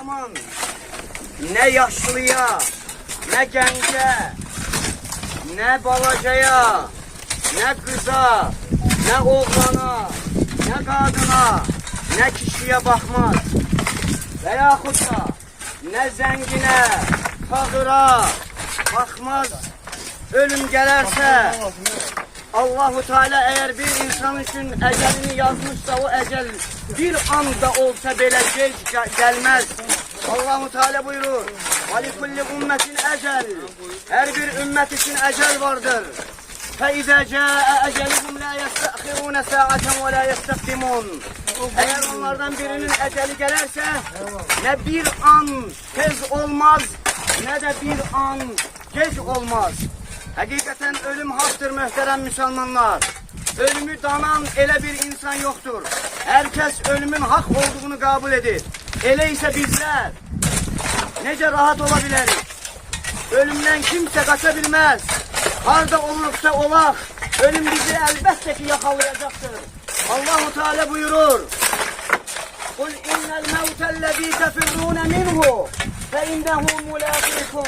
zaman ne yaşlıya, ne gence, ne balacaya, ne kıza, ne oğlana, ne kadına, ne kişiye bakmaz. Veyahut da ne zengine, fakıra bakmaz. Ölüm gelerse Allahu Teala eğer bir insan için ecelini yazmışsa o ecel bir anda olsa bile geç ge- gelmez. Allahu Teala buyurur. Ve likulli ümmetin ecel. Her bir ümmet için ecel vardır. فَاِذَا جَاءَ اَجَلِهُمْ لَا يَسْتَأْخِرُونَ سَاعَةً وَلَا يَسْتَقْدِمُونَ Eğer onlardan birinin eceli gelirse ne bir an tez olmaz ne de bir an geç olmaz. Hakikaten ölüm haktır muhterem Müslümanlar. Ölümü danan ele bir insan yoktur. Herkes ölümün hak olduğunu kabul edir. Eleyse bizler nece rahat olabiliriz. Ölümden kimse kaçabilmez. Harda olursa olak, ölüm bizi elbette ki yakalayacaktır. Allahu Teala buyurur. Kul innel mevtellezî tefirrûne minhu fe innehu mulâkîkum.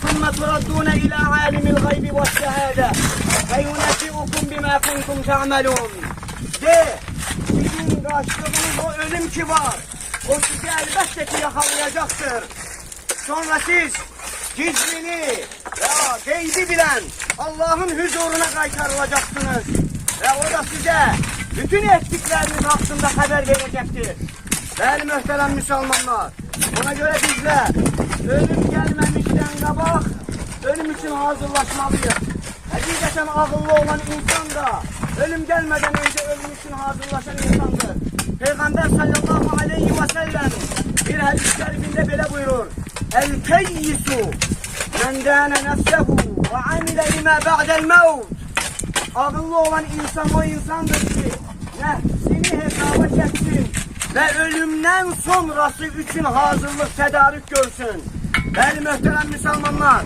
Sümme turaddûne ilâ âlimil gaybi ve şehâde ve yunesi'ukum bimâ kuntum te'amelûn. De, sizin kaçtığınız o ölüm ki var o sizi elbette ki yakalayacaktır. Sonra siz gizlini ya gaybi bilen Allah'ın huzuruna kaytarılacaksınız. Ve o da size bütün ettikleriniz hakkında haber verecektir. Değerli muhterem Müslümanlar, ona göre bizler ölüm gelmemişten kabak ölüm için hazırlaşmalıyız. Hakikaten akıllı olan insan da ölüm gelmeden önce ölüm için hazırlaşan insandır. Peygamber sallallahu aleyhi ve sellem bir hadis-i şerifinde böyle buyurur. El keyyisu men dâne nefsehu ve amile lima ba'del mevt. Akıllı olan insan o insandır ki nefsini hesaba çeksin ve ölümden sonrası için hazırlık tedarik görsün. Değerli muhterem Müslümanlar,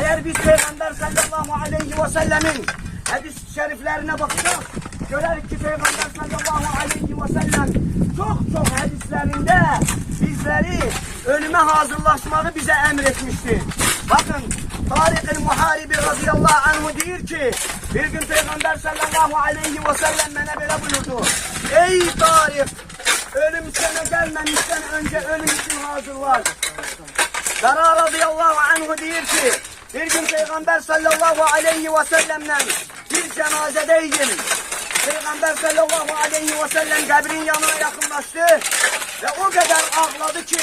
eğer biz Peygamber sallallahu aleyhi ve sellemin hadis-i şeriflerine bakacak, görürüz ki Peygamber sallallahu aleyhi ve sellem çok çok hadislerinde bizleri ölüme hazırlaşmayı bize emretmiştir. Bakın Tarık-ı Muharibi radıyallahu anh diyor ki bir gün Peygamber sallallahu aleyhi ve sellem bana böyle buyurdu. Ey Tarık ölüm sana gelmemişten önce ölüm için hazırlar. Dara radıyallahu anh diyor ki bir gün Peygamber sallallahu aleyhi ve sellemle bir cenazedeydim. Peygamber sallallahu aleyhi ve sellem kabrin yanına yakınlaştı ve o kadar ağladı ki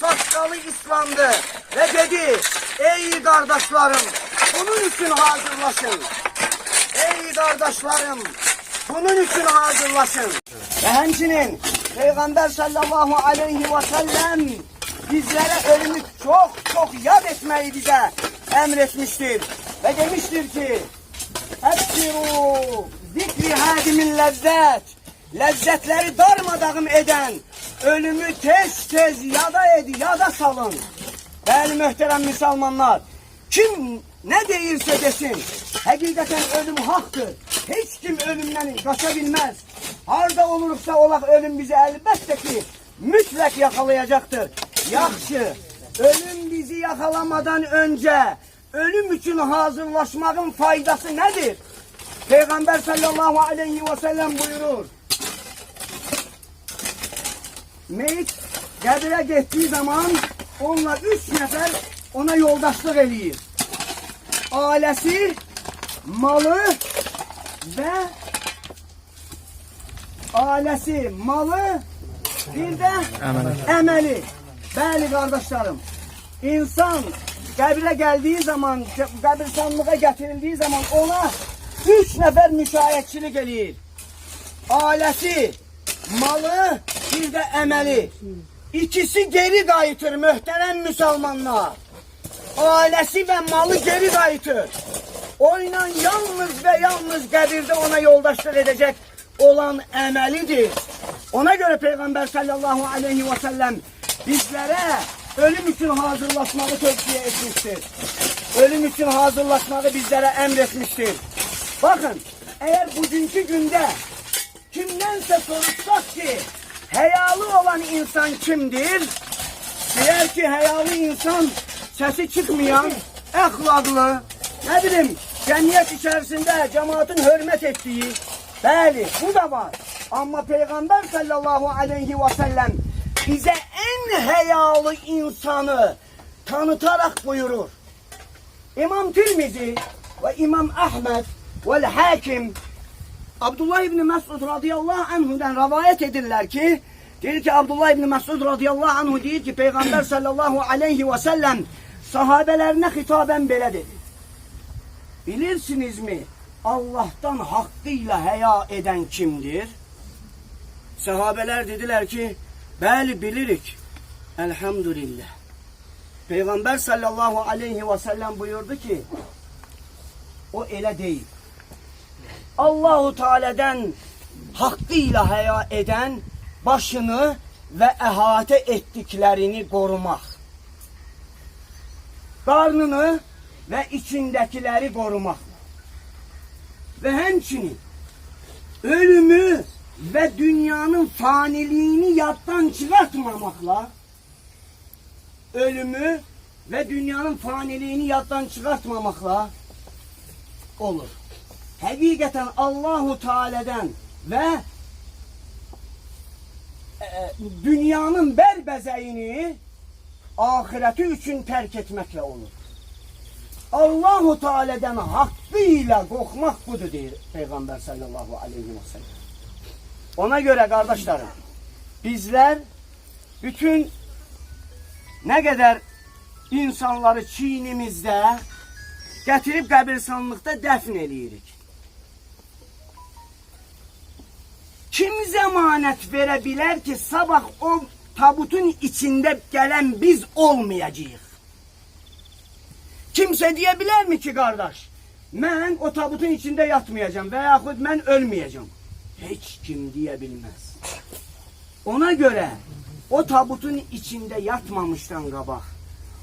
saçkalı İslam'dı ve dedi ey kardeşlerim bunun için hazırlaşın. Ey kardeşlerim bunun için hazırlaşın. Ve hemşinin Peygamber sallallahu aleyhi ve sellem bizlere ölümü çok çok yad etmeyi bize emretmiştir. Ve demiştir ki hadimin lezzet Lezzetleri darmadağın eden ölümü tez tez yada edi, yada salın. Değerli muhterem Müslümanlar, kim ne değilse desin, hakikaten ölüm haktır. Hiç kim ölümden kaçabilmez. Harda olursa olak ölüm bizi elbette ki mütlak yakalayacaktır. Yakşı, ölüm bizi yakalamadan önce ölüm için hazırlaşmanın faydası nedir? Peygamber sallallahu aleyhi ve sellem buyurur. Meyit qəbirə getdiyi zaman onunla üç nəfər ona yoldaşlıq eləyir. Ailəsi, malı və ailəsi, malı, bir də əməli. Bəli qardaşlarım, insan qəbrə gəldiyi zaman, qəbirstanlığa gətirildiyi zaman ona üç nəfər müşayiətçilik eləyir. Ailəsi, malı, bir de emeli. İkisi geri kayıtır muhterem Müslümanlar. Ailesi ve malı geri kayıtır. Oyla yalnız ve yalnız kabirde ona yoldaşlık edecek olan emelidir. Ona göre Peygamber sallallahu aleyhi ve sellem bizlere ölüm için hazırlaşmayı tavsiye etmiştir. Ölüm için hazırlaşmayı bizlere emretmiştir. Bakın eğer bugünkü günde kimdense soruşsak ki heyalı olan insan kimdir? Diğer ki heyalı insan sesi çıkmayan, ahlaklı, ne bileyim cemiyet içerisinde cemaatin hürmet ettiği, bəli bu da var. Ama Peygamber sallallahu aleyhi ve sellem bize en heyalı insanı tanıtarak buyurur. İmam Tirmizi ve İmam Ahmed ve Hakim Abdullah İbni Mesud radıyallahu anhu'dan rivayet edirler ki Deyir ki Abdullah İbni Mesud radıyallahu anhu deyir ki Peygamber sallallahu aleyhi ve sellem sahabelerine hitaben belə dedi. Bilirsiniz mi Allah'tan hakkıyla heya eden kimdir? Sahabeler dediler ki bəli bilirik. Elhamdülillah. Peygamber sallallahu aleyhi ve sellem buyurdu ki o ele değil. Allahu Teala'dan hakkıyla heya eden başını ve ehate ettiklerini korumak. Karnını ve içindekileri korumak. Ve hemçinin ölümü ve dünyanın faniliğini yattan çıkartmamakla ölümü ve dünyanın faniliğini yattan çıkartmamakla olur. Hakikaten Allahu Teala'dan ve e, dünyanın berbezeyini ahireti için terk etmekle olur. Allahu Teala'dan hakkıyla korkmak budur diyor Peygamber sallallahu aleyhi ve sellem. Ona göre kardeşlerim bizler bütün ne kadar insanları çiğnimizde getirip qəbirstanlıqda dəfn eləyirik. Kim zəmanət verə bilər ki, sabah o tabutun içində gələn biz olmayacağıq? Kimsə deyə bilərmi ki, qardaş, mən o tabutun içində yatmayacağım və yaxud mən ölməyəcəm? Heç kim deyə bilməz. Ona göre o tabutun içinde yatmamıştan qabaq,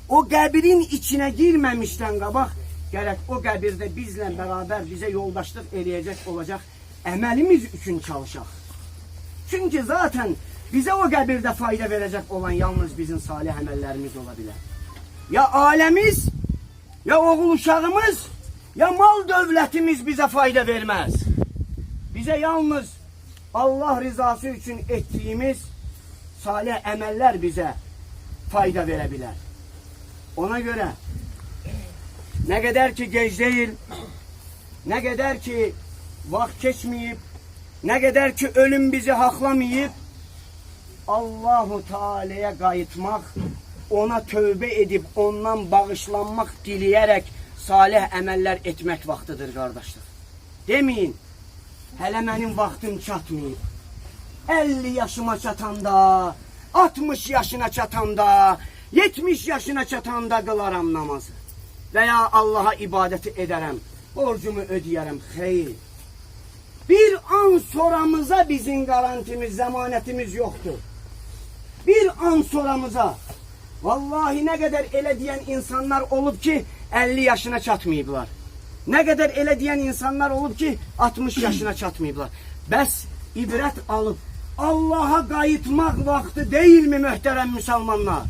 o qəbirin içine girmemişten qabaq, gerek o qəbirdə bizlə beraber bize yoldaşlık eləyəcək olacak əməlimiz üçün çalışaq. Çünkü zaten bize o qəbirdə fayda verecek olan yalnız bizim salih əməllərimiz ola bilər. Ya aləmiz, ya oğul uşağımız, ya mal dövlətimiz bize fayda vermez. Bize yalnız Allah rızası için ettiğimiz salih emeller bize fayda verebilir. Ona göre ne kadar ki geç değil, ne kadar ki vakit geçmeyip, ne kadar ki ölüm bizi haklamayıp, Allahu Teala'ya kayıtmak, ona tövbe edip ondan bağışlanmak dileyerek salih emeller etmek vaktidir kardeşler. Demeyin, Hele benim vaktim çatmayıb. 50 yaşıma çatanda, 60 yaşına çatanda, 70 yaşına çatanda kılaram namazı. Veya Allah'a ibadeti ederim. Borcumu ödeyerem. Hayır. Sonramıza bizim garantimiz, zamanetimiz yoktur. Bir an sonramıza. Vallahi ne kadar ele diyen insanlar olup ki 50 yaşına çatmayıblar. Ne kadar ele diyen insanlar olup ki 60 yaşına çatmayıblar. Bəs ibret alıp Allah'a kayıtmak vakti değil mi mühterem Müslümanlar?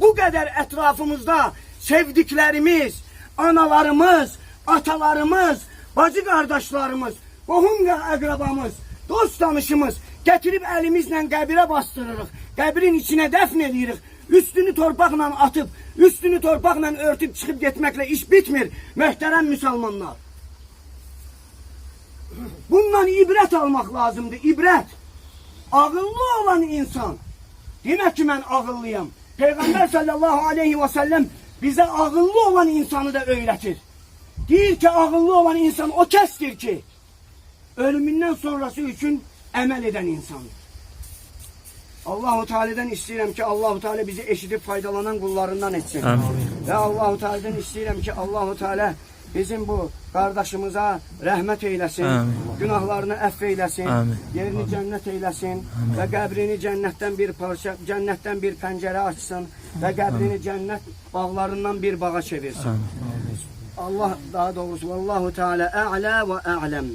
Bu kadar etrafımızda sevdiklerimiz, analarımız, atalarımız, bacı kardeşlerimiz, qohum əqrabamız, dost tanışımız getirip elimizle qəbirə bastırırıq. Qəbrin içine dəfn edirik. Üstünü torpaqla atıp, üstünü torpaqla örtüp çıkıp gitmekle iş bitmir. Möhtərəm Müslümanlar. Bundan ibret almak lazımdı, ibret. Ağıllı olan insan. Demek ki ben ağıllıyım. Peygamber sallallahu aleyhi ve sellem bize ağıllı olan insanı da öğretir. Değil ki ağıllı olan insan o kestir ki ölümünden sonrası için emel eden insandır. Allahu Teala'dan isteyelim ki Allahu Teala bizi eşitip faydalanan kullarından etsin. Amin. Ve Allahu Teala'dan isteyelim ki Allahu Teala bizim bu kardeşimize rahmet eylesin. Amin. Günahlarını affeylesin. Amin. Yerini cennet eylesin. Ve kabrini cennetten bir parça, cennetten bir pencere açsın. Ve kabrini cennet bağlarından bir bağa çevirsin. Amin. Allah daha doğrusu Allahu Teala a'la ve a'lem.